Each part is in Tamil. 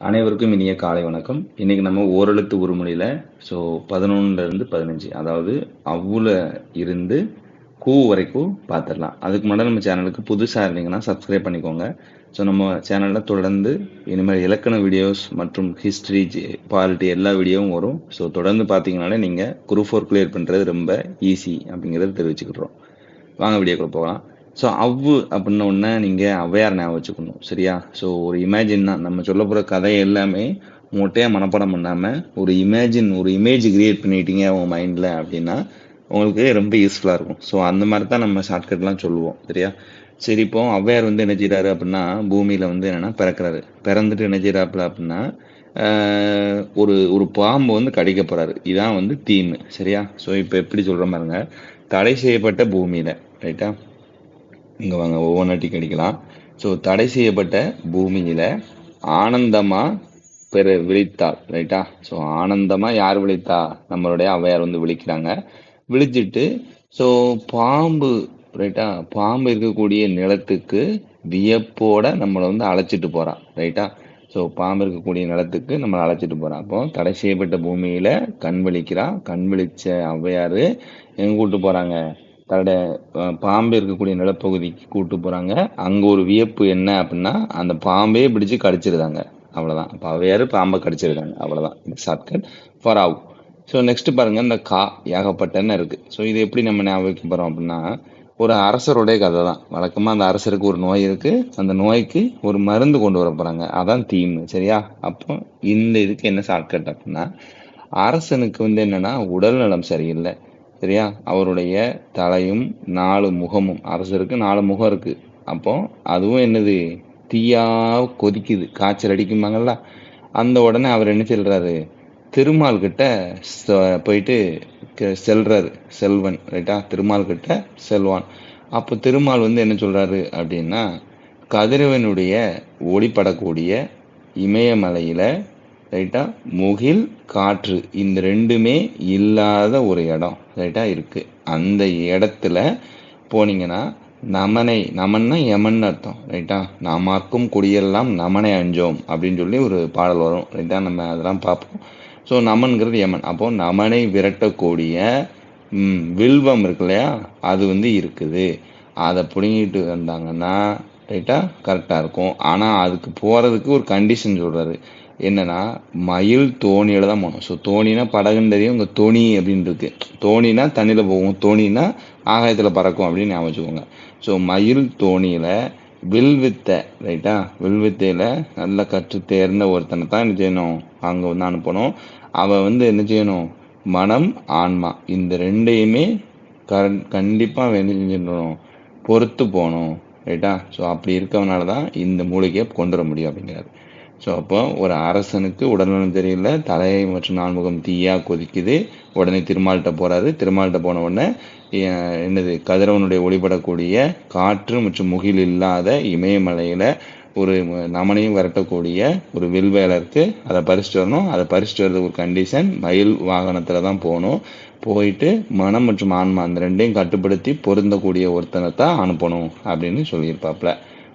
அனைவருக்கும் இனிய காலை வணக்கம். இன்னைக்கு நம்ம ஓரெழுத்து உருமொழியில ஸோ பதினொன்னுல இருந்து பதினஞ்சு. அதாவது அவ்வுல இருந்து கூ வரைக்கும் பார்த்துடலாம் அதுக்கு முன்னாடி நம்ம சேனலுக்கு புதுசாக இருந்தீங்கன்னா சப்ஸ்கிரைப் பண்ணிக்கோங்க. ஸோ நம்ம சேனலில் தொடர்ந்து இனிமேல் இலக்கண வீடியோஸ் மற்றும் ஹிஸ்ட்ரி பாலிட்டி எல்லா வீடியோவும் வரும். ஸோ தொடர்ந்து பார்த்தீங்கனாலே நீங்கள் குரூப் ஃபோர் கிளியர் பண்ணுறது ரொம்ப ஈஸி அப்படிங்கிறத தெரிவிச்சுக்கிட்டுறோம் வாங்க வீடியோக்குள்ள போகலாம். ஸோ அவ்வு அப்படின்ன உடனே நீங்கள் ஔவையார் ஞாபகம் வச்சுக்கணும் சரியா? ஸோ ஒரு இமேஜின் தான். நம்ம சொல்ல போகிற கதை எல்லாமே மொட்டையாக மனப்பாடம் பண்ணாமல் ஒரு இமேஜின் ஒரு இமேஜ் கிரியேட் பண்ணிட்டீங்க உங்கள் மைண்டில் அப்படின்னா உங்களுக்கு ரொம்ப யூஸ்ஃபுல்லாக இருக்கும். ஸோ அந்த மாதிரி தான் நம்ம ஷார்ட்கட்லாம் சொல்லுவோம் சரியா? சரி இப்போ ஔவையார் வந்து என்ன செய்கிறாரு அப்படின்னா பூமியில் வந்து என்னென்னா பிறக்கிறாரு. பிறந்துட்டு என்ன செய்கிறாப்புல அப்படின்னா ஒரு ஒரு பாம்பு வந்து கடிக்க போகிறாரு இதான் வந்து தீம் சரியா? ஸோ இப்போ எப்படி சொல்கிற மாதிரிங்க தடை செய்யப்பட்ட பூமியில் ரைட்டா இங்கே வாங்க ஒவ்வொன்றாட்டி கிடைக்கலாம் ஸோ தடை செய்யப்பட்ட பூமியில் ஆனந்தமாக பெற விழித்தாள் ரைட்டா ஸோ ஆனந்தமாக யார் விழித்தா? நம்மளுடைய அவையார் வந்து விழிக்கிறாங்க. விழிச்சிட்டு ஸோ பாம்பு ரைட்டா பாம்பு இருக்கக்கூடிய நிலத்துக்கு வியப்போட நம்மளை வந்து அழைச்சிட்டு போகிறான் ரைட்டா ஸோ பாம்பு இருக்கக்கூடிய நிலத்துக்கு நம்மளை அழைச்சிட்டு போகிறான் அப்போ தடை செய்யப்பட்ட பூமியில் கண் விழிக்கிறான் கண் விழிச்ச ஔவையார் எங்கே கூட்டு போகிறாங்க தன்னுடைய பாம்பு இருக்கக்கூடிய நிலப்பகுதிக்கு கூட்டு போகிறாங்க அங்கே ஒரு வியப்பு என்ன அப்படின்னா அந்த பாம்பே பிடிச்சு கடிச்சிருந்தாங்க அவ்வளோதான் அப்போ பாம்பை கடிச்சிருக்காங்க. அவ்வளோதான் இது ஷார்ட்கட் ஃபார் அவ் ஸோ நெக்ஸ்ட் பாருங்க இந்த கா ஏகப்பட்டன்னு இருக்கு. ஸோ இது எப்படி நம்ம ஞாபகம் வைக்க போகிறோம் அப்படின்னா ஒரு அரசருடைய கதை தான். வழக்கமாக அந்த அரசருக்கு ஒரு நோய் இருக்கு. அந்த நோய்க்கு ஒரு மருந்து கொண்டு வர போறாங்க. அதான் தீம். சரியா? அப்போ இந்த இதுக்கு என்ன ஷார்ட்கட் அப்படின்னா அரசனுக்கு வந்து என்னன்னா உடல் நலம் சரியில்லை. சரியா? அவருடைய தலையும் நாலு முகமும். அரசருக்கு நாலு முகம் இருக்கு. அப்போ அதுவும் என்னது? தீயா கொதிக்குது. காய்ச்சல் அடிக்குமாங்கல்ல? அந்த உடனே அவர் என்ன சொல்றாரு? திருமால் கிட்ட போயிட்டு செல்றாரு. செல்வன் ரைட்டா திருமால் கிட்ட செல்வான். அப்போ திருமால் வந்து என்ன சொல்றாரு அப்படின்னா கதிரவனுடைய ஒளிப்படக்கூடிய இமயமலையில ரைட்டா முகில் காற்று. இந்த ரெண்டுமே இல்லாத ஒரு இடம். ரைட்டா இருக்கு. அந்த இடத்துல போனீங்கன்னா நமனை நமன்னா யமன் அர்த்தம். ரைட்டா நாமாக்கும் குடியெல்லாம் நமனை அஞ்சோம் அப்படின்னு சொல்லி ஒரு பாடல் வரும். ரைட்டா நம்ம அதெல்லாம் பார்ப்போம். ஸோ நமன்கிறது யமன். அப்போ நமனை விரட்டக்கூடிய வில்வம் இருக்கு இல்லையா? அது வந்து இருக்குது. அதை பிடுங்கிட்டு வந்தாங்கன்னா ரைட்டா கரெக்டாக இருக்கும். ஆனால் அதுக்கு போகிறதுக்கு ஒரு கண்டிஷன் சொல்கிறாரு என்னன்னா மயில் தோணியில தான் போகணும். ஸோ தோணினா படகுன்னு தெரியும் தோணி அப்படின்னு இருக்கு. தோணினா தண்ணியில் போகும். தோணினா ஆகாயத்தில் பறக்கும் அப்படின்னு ஞாபகம் வச்சுக்கோங்க ஸோ மயில் தோணியில் வில்வித்தை ரைட்டா வில்வித்தையில் நல்ல கற்று தேர்ந்த ஒருத்தனை தான் என்ன செய்யணும்? அங்கே வந்து அனுப்பணும். அவள் வந்து என்ன செய்யணும்? மனம் ஆன்மா. இந்த ரெண்டையுமே கரண் கண்டிப்பாக என்ன செஞ்சிடணும். பொறுத்து போகணும். ரைட்டா ஸோ அப்படி இருக்கவனால தான் இந்த மூலிகையை கொண்டு வர முடியும் அப்படிங்கிறாரு. ஸோ அப்போ ஒரு அரசனுக்கு உடல்நலம் தெரியல தலையை மற்றும் நான்முகம் தீயாக கொதிக்குது உடனே திருமால்கிட்ட போகிறாரு திருமால்கிட்ட போன உடனே என்னது கதிரவனுடைய ஒளிபடக்கூடிய காற்று மற்றும் முகில் இல்லாத இமயமலையில் ஒரு நமனையும் விரட்டக்கூடிய ஒரு வில்வேலருக்கு அதை பறிச்சுட்டு வரணும். அதை பறிச்சுட்டு வரது ஒரு கண்டிஷன் மயில் வாகனத்தில் தான் போகணும். போயிட்டு மனம் மற்றும் ஆன்மா அந்த ரெண்டையும் கட்டுப்படுத்தி பொருந்தக்கூடிய ஒருத்தனை தான் அனுப்பணும் அப்படின்னு சொல்லியிருப்பாப்ல.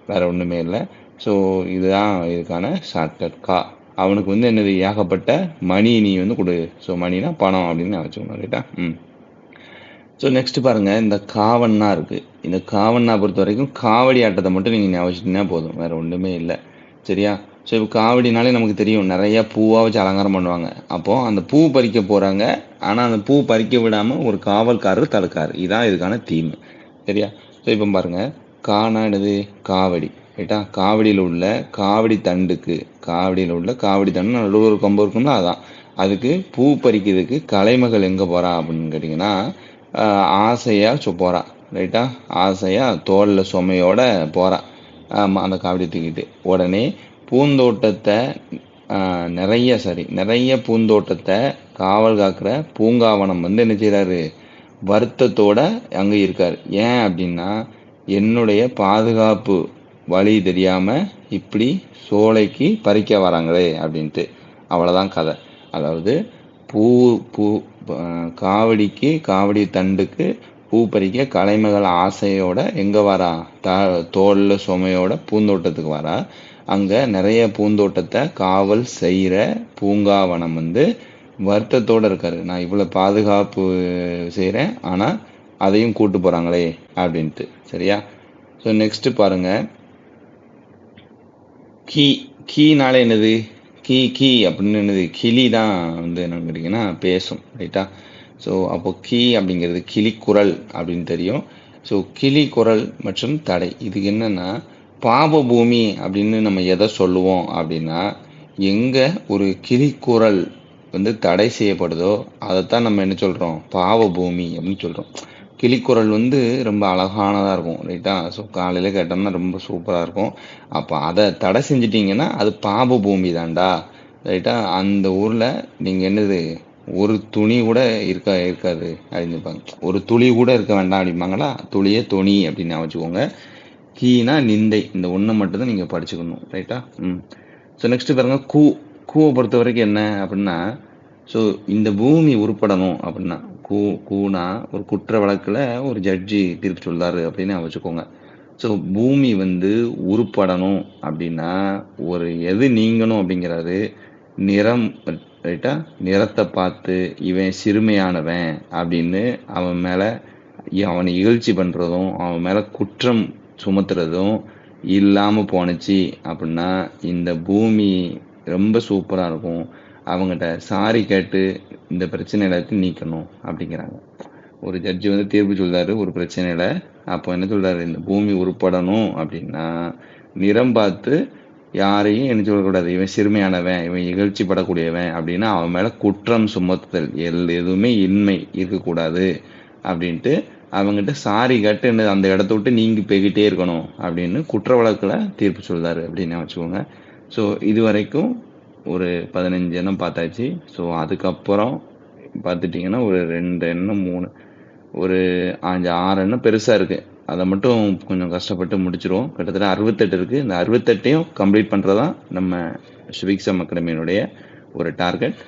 வேற ஒன்றுமே இல்லை. ஸோ இதுதான் இதுக்கான ஷார்ட்கட் கா அவனுக்கு வந்து என்னது ஏகப்பட்ட மணி நீ வந்து கொடு. ஸோ மணினா பணம் அப்படின்னு நான் வச்சுக்கணும் ரைட்டா ம். ஸோ நெக்ஸ்ட் பாருங்கள் இந்த காவண்ணா இருக்குது இந்த காவண்ணா பொறுத்த வரைக்கும் காவடி ஆட்டத்தை மட்டும் நீங்கள் ஞாபகம் போதும். வேறு ஒன்றுமே இல்லை. சரியா? ஸோ இப்போ காவடினாலே நமக்கு தெரியும் நிறையா பூவாக வச்சு அலங்காரம் பண்ணுவாங்க. அப்போது அந்த பூ பறிக்க போகிறாங்க ஆனால் அந்த பூ பறிக்க விடாமல் ஒரு காவல்காரர் தடுக்கார். இதான் இதுக்கான தீம் சரியா? ஸோ இப்போ பாருங்கள் கானா என்னது? காவடி. ரைட்டா காவடியில் உள்ள காவடி தண்டுக்கு காவடியில் உள்ள காவடி தண்டு நடுவில் ஒரு கொம்பு இருக்கும்ல அதான். அதுக்கு பூ பறிக்கிறதுக்கு கலைமகள் எங்கே போகிறா அப்படின்னு கேட்டிங்கன்னா ஆசையாக ஆசையா சொ போறா ரைட்டா? ஆசையாக தோளில் சுமையோட போகிறா ஆமாம் அந்த காவடி தூக்கிட்டு. உடனே பூந்தோட்டத்தை நிறைய சரி நிறைய பூந்தோட்டத்தை காவல் காக்கிற பூங்காவனம் வந்து என்ன செய்கிறாரு வருத்தத்தோட அங்கே இருக்கார். ஏன் அப்படின்னா என்னுடைய பாதுகாப்பு வழி தெரியாமல் இப்படி சோலைக்கு பறிக்க வராங்களே அப்படின்ட்டு. அவ்வளோதான் கதை. அதாவது பூ பூ காவடிக்கு காவடி தண்டுக்கு பூ பறிக்க கலைமகள் ஆசையோட எங்கே வரா? த தோளில் சுமையோட பூந்தோட்டத்துக்கு வரா? அங்கே நிறைய பூந்தோட்டத்தை காவல் செய்கிற பூங்காவனம் வந்து வருத்தத்தோடு இருக்காரு. நான் இவ்வளோ பாதுகாப்பு செய்கிறேன் ஆனால் அதையும் கூட்டு போகிறாங்களே அப்படின்ட்டு. சரியா? ஸோ நெக்ஸ்ட்டு பாருங்கள் கீ கீனால என்னது? கீ கீ அப்படின்னு என்னது? கிளி தான் வந்து என்னன்னு கேட்டிங்கன்னா பேசும் ரைட்டா ஸோ அப்போ கீ அப்படிங்கிறது கிளிக்குரல் அப்படின்னு தெரியும். ஸோ கிளி குரல் மற்றும் தடை. இதுக்கு என்னன்னா பாப பூமி அப்படின்னு நம்ம எதை சொல்லுவோம் அப்படின்னா எங்கே ஒரு கிளிக்குரல் வந்து தடை செய்யப்படுதோ அதைத்தான் நம்ம என்ன சொல்கிறோம் பாவ பூமி அப்படின்னு சொல்கிறோம் கிளிக்குரல் வந்து ரொம்ப அழகானதாக இருக்கும் ரைட்டா ஸோ காலையில் கேட்டோம்னா ரொம்ப சூப்பராக இருக்கும். அப்போ அதை தடை செஞ்சிட்டிங்கன்னா அது பாப பூமி தான்டா ரைட்டா அந்த ஊரில் நீங்கள் என்னது ஒரு துணி கூட இருக்க இருக்காது அப்படின்னுப்பாங்க ஒரு துளி கூட இருக்க வேண்டாம் அப்படிம்பாங்களா? துளியே துணி அப்படின்னு வச்சுக்கோங்க கீனா நிந்தை இந்த ஒன்றை மட்டும்தான் நீங்கள் படிச்சுக்கணும் ரைட்டா ம். ஸோ நெக்ஸ்ட்டு பாருங்க கூ. கூவை பொறுத்த வரைக்கும் என்ன அப்படின்னா ஸோ இந்த பூமி உருப்படணும் அப்படின்னா கூ கூனா ஒரு குற்ற வழக்கில் ஒரு ஜட்ஜி தீர்ப்பு சொல்றாரு அப்படின்னு வச்சுக்கோங்க. ஸோ பூமி வந்து உருப்படணும் அப்படின்னா ஒரு எது நீங்கணும் அப்படிங்கிறது நிறம் ரைட்டா நிறத்தை பார்த்து இவன் சிறுமையானவன் அப்படின்னு அவன் மேலே அவனை இகழ்ச்சி பண்ணுறதும் அவன் மேலே குற்றம் சுமத்துறதும் இல்லாமல் போணுச்சு அப்படின்னா இந்த பூமி ரொம்ப சூப்பராக இருக்கும். அவங்ககிட்ட சாரி கேட்டு இந்த பிரச்சனை எல்லாத்தையும் நீக்கணும் அப்படிங்கிறாங்க. ஒரு ஜட்ஜி வந்து தீர்ப்பு சொல்றாரு ஒரு பிரச்சனையில அப்போ என்ன சொல்றாரு? இந்த பூமி உருப்படணும் அப்படின்னா நிறம் பார்த்து யாரையும் என்ன சொல்லக்கூடாது? இவன் சிறுமையானவன் இவன் இகழ்ச்சி படக்கூடியவன் அப்படின்னா அவன் மேல குற்றம் சுமத்துதல். எல் எதுவுமே இன்மை இருக்கக்கூடாது அப்படின்ட்டு அவங்ககிட்ட சாரி கேட்டு என்ன அந்த இடத்த விட்டு நீங்கி போய்கிட்டே இருக்கணும் அப்படின்னு குற்ற வழக்கில் தீர்ப்பு சொல்றாரு அப்படின்னு வச்சுக்கோங்க. ஸோ இது வரைக்கும் ஒரு பதினஞ்சு எண்ணம் பார்த்தாச்சு. ஸோ அதுக்கப்புறம் பார்த்துட்டிங்கன்னா ஒரு ரெண்டு எண்ணம் மூணு ஒரு அஞ்சு ஆறு எண்ணம் பெருசாக இருக்குது அதை மட்டும் கொஞ்சம் கஷ்டப்பட்டு முடிச்சிருவோம். கிட்டத்தட்ட அறுபத்தெட்டு இருக்குது இந்த அறுபத்தெட்டையும் கம்ப்ளீட் பண்ணுறதான் நம்ம சுபிக்ஸம் அகாடமியினுடைய ஒரு டார்கெட்